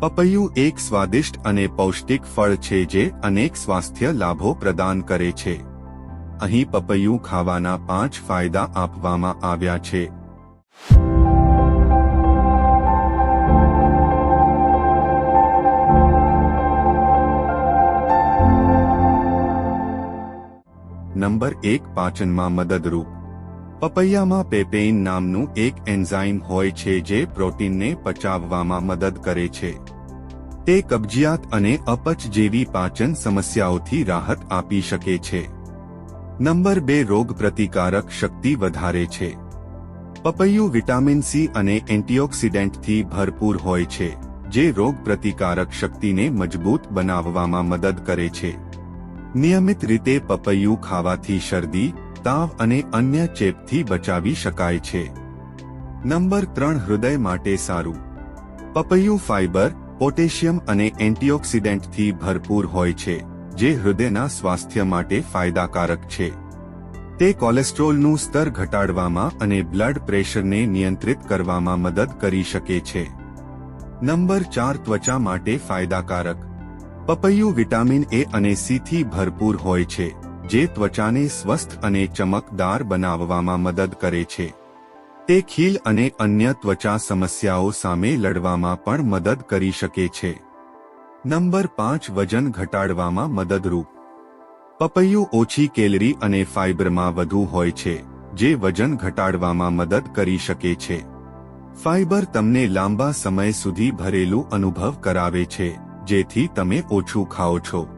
પપૈયું એક સ્વાદિષ્ટ અને પૌષ્ટિક ફળ છે જે અનેક સ્વાસ્થ્ય લાભો પ્રદાન કરે છે. અહીં પપૈયું ખાવાના પાંચ ફાયદા આપવામાં આવ્યા છે. નંબર એક, પાચનમાં મદદરૂપ પપૈયામાં પેપેઇન નામનું એક એન્ઝાઇમ હોય છે જે પ્રોટીનને પચાવવામાં મદદ કરે છે. તે કબજિયાત અને અપચ જેવી પાચન સમસ્યાઓથી રાહત આપી શકે છે. નંબર બે રોગ પ્રતિકારક શક્તિ વધારે છે. પપૈયું વિટામિન સી અને એન્ટીઓક્સિડન્ટથી ભરપૂર હોય છે, જે રોગ પ્રતિકારક શક્તિને મજબૂત બનાવવામાં મદદ કરે છે. નિયમિત રીતે પપૈયું ખાવાથી શરદી તાવ અને અન્ય ચેપથી બચાવી શકાય છે. નંબર ત્રણ, હૃદય માટે સારું. પપૈયું ફાઇબર પોટેશિયમ અને એન્ટીઓક્સિડન્ટથી ભરપૂર હોય છે, જે હૃદયના સ્વાસ્થ્ય માટે ફાયદાકારક છે. તે કોલેસ્ટ્રોલનું સ્તર ઘટાડવામાં અને બ્લડ પ્રેશરને નિયંત્રિત કરવામાં મદદ કરી શકે છે. નંબર ચાર, ત્વચા માટે ફાયદાકારક. પપૈયું વિટામિન એ અને સી થી ભરપૂર હોય છે. જે ત્વચાને સ્વસ્થ અને ચમકદાર બનાવવામાં મદદ કરે છે. તે ખીલ અને અન્ય ત્વચા સમસ્યાઓ સામે લડવામાં પણ મદદ કરી શકે છે. નંબર પાંચ, વજન ઘટાડવામાં મદદરૂપ. પપૈયું ઓછી કેલરી અને ફાઇબરમાં વધુ હોય છે, જે વજન ઘટાડવામાં મદદ કરી શકે છે. ફાઇબર તમને લાંબા સમય સુધી ભરેલું અનુભવ કરાવે છે, જેથી તમે ઓછું ખાઓ છો.